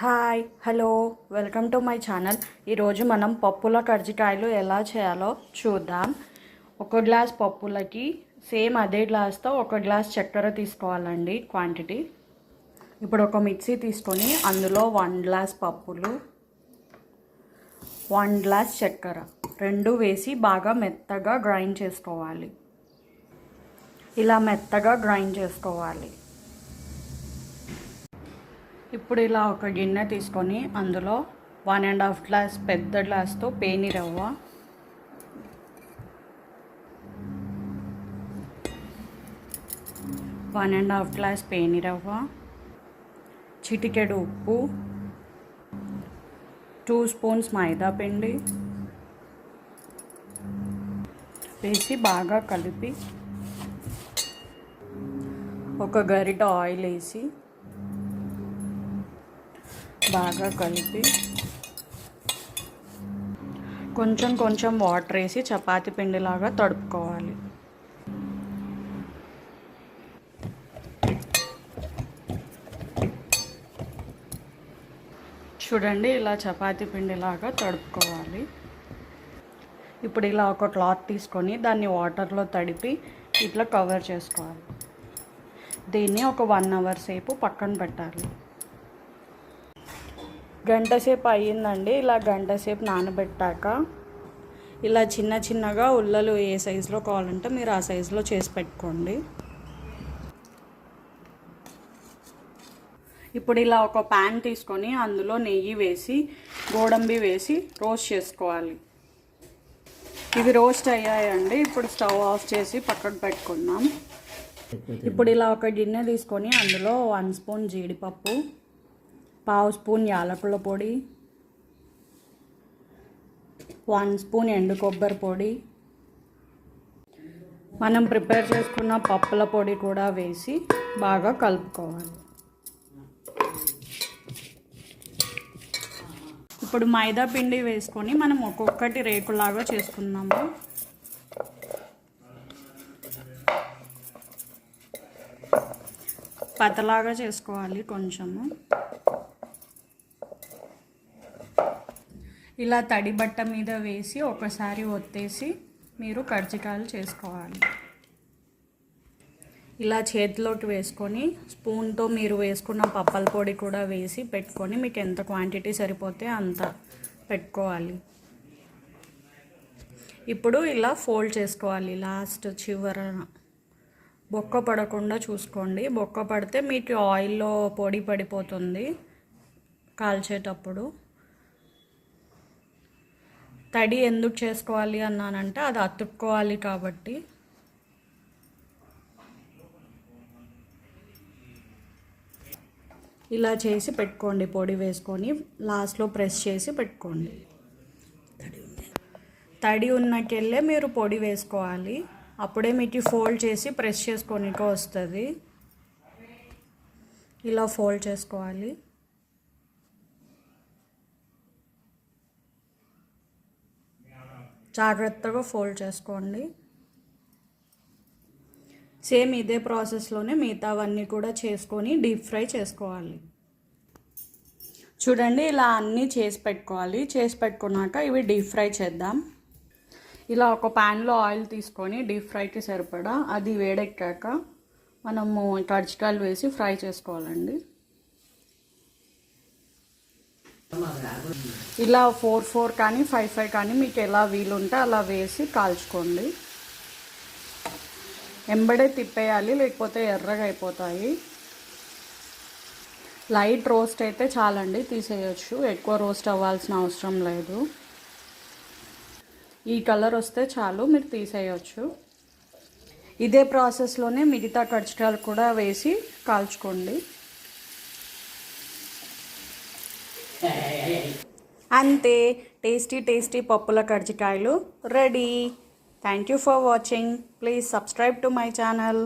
Hi hello welcome to my channel. ఈరోజు మనం పప్పుల కర్జికాయలు ఎలా చేయాలో చూద్దాం. ఒక గ్లాస్ పప్పులకి సేమ్ అదే గ్లాస్తో ఒక గ్లాస్ చక్కెర తీసుకోవాలండి క్వాంటిటీ. ఇప్పుడు ఒక మిక్సీ తీసుకొని అందులో వన్ గ్లాస్ పప్పులు వన్ గ్లాస్ చక్కెర రెండు వేసి బాగా మెత్తగా గ్రైండ్ చేసుకోవాలి. ఇలా మెత్తగా గ్రైండ్ చేసుకోవాలి. ఇప్పుడు ఇలా ఒక గిన్నె తీసుకొని అందులో వన్ అండ్ హాఫ్ గ్లాస్ పెద్ద గ్లాస్తో పేని రవ్వ. వన్ అండ్ హాఫ్ గ్లాస్ పేని రవ్వ. చిటికెడు ఉప్పు. టూ స్పూన్స్ మైదా పిండి. వేసి బాగా కలిపి ఒక గరిట ఆయిల్ వేసి బాగా కలిపి కొంచెం కొంచెం వాటర్ వేసి చపాతి పిండిలాగా తడుపుకోవాలి. చూడండి ఇలా చపాతి పిండిలాగా తడుపుకోవాలి. ఇప్పుడు ఇలా ఒక క్లాత్ తీసుకొని దాన్ని వాటర్లో తడిపి ఇట్లా కవర్ చేసుకోవాలి. దీన్ని ఒక వన్ అవర్ సేపు పక్కన పెట్టాలి. గంట సేపు అయ్యిందండి. ఇలా గంట సేపు నానబెట్టాక ఇలా చిన్న చిన్నగా ఉల్లలు ఏ సైజులో కావాలంటే మీరు ఆ సైజులో చేసి పెట్టుకోండి. ఇప్పుడు ఇలా ఒక ప్యాన్ తీసుకొని అందులో నెయ్యి వేసి గోడంబి వేసి రోస్ట్ చేసుకోవాలి. ఇవి రోస్ట్ అయ్యాయండి. ఇప్పుడు స్టవ్ ఆఫ్ చేసి పక్కకు పెట్టుకుందాం. ఇప్పుడు ఇలా ఒక గిన్నె తీసుకొని అందులో వన్ స్పూన్ జీడిపప్పు పావు స్పూన్ యాలకుల పొడి వన్ స్పూన్ ఎండు కొబ్బరి పొడి. మనం ప్రిపేర్ చేసుకున్న పప్పుల పొడి కూడా వేసి బాగా కలుపుకోవాలి. ఇప్పుడు మైదా పిండి వేసుకొని మనం ఒక్కొక్కటి రేకులాగా చేసుకున్నాము పతలాగా చేసుకోవాలి కొంచెము. ఇలా తడి బట్ట మీద వేసి ఒకసారి ఒత్తేసి మీరు కర్జికాయలు చేసుకోవాలి. ఇలా చేతిలోకి వేసుకొని స్పూన్తో మీరు వేసుకున్న పప్పల పొడి కూడా వేసి పెట్టుకొని మీకు ఎంత క్వాంటిటీ సరిపోతే అంత పెట్టుకోవాలి. ఇప్పుడు ఇలా ఫోల్డ్ చేసుకోవాలి లాస్ట్ చివర. బొక్క పడకుండా చూసుకోండి. బొక్క పడితే మీకు ఆయిల్లో పొడి పడిపోతుంది కాల్చేటప్పుడు. తడి ఎందుకు చేసుకోవాలి అన్నానంటే అది అతుక్కోవాలి కాబట్టి. ఇలా చేసి పెట్టుకోండి పొడి వేసుకొని లాస్ట్లో ప్రెస్ చేసి పెట్టుకోండి. తడి ఉన్నకెళ్ళే మీరు పొడి వేసుకోవాలి. అప్పుడే మీకు ఫోల్డ్ చేసి ప్రెస్ చేసుకోనిక వస్తుంది. ఇలా ఫోల్డ్ చేసుకోవాలి. జాగ్రత్తగా ఫోల్డ్ చేసుకోండి. సేమ్ ఇదే ప్రాసెస్లోనే మిగతావన్నీ కూడా చేసుకొని డీప్ ఫ్రై చేసుకోవాలి. చూడండి ఇలా అన్నీ చేసి పెట్టుకోవాలి. చేసి పెట్టుకున్నాక ఇవి డీప్ ఫ్రై చేద్దాం. ఇలా ఒక ప్యాన్లో ఆయిల్ తీసుకొని డీప్ ఫ్రైకి సరిపడా అది వేడెక్కాక మనము కర్జికాయలు వేసి ఫ్రై చేసుకోవాలండి. ఇలా ఫోర్ ఫోర్ కానీ ఫైవ్ ఫైవ్ కానీ మీకు ఎలా వీలుంటే అలా వేసి కాల్చుకోండి. ఎంబడే తిప్పేయాలి లేకపోతే ఎర్రగా అయిపోతాయి. లైట్ రోస్ట్ అయితే చాలండి తీసేయచ్చు. ఎక్కువ రోస్ట్ అవ్వాల్సిన అవసరం లేదు. ఈ కలర్ వస్తే చాలు మీరు తీసేయచ్చు. ఇదే ప్రాసెస్లోనే మిగతా కర్జికాయలు కూడా వేసి కాల్చుకోండి. అంతే టేస్టీ టేస్టీ పప్పుల కజ్జికాయలు ready. Thank you for watching please subscribe to my channel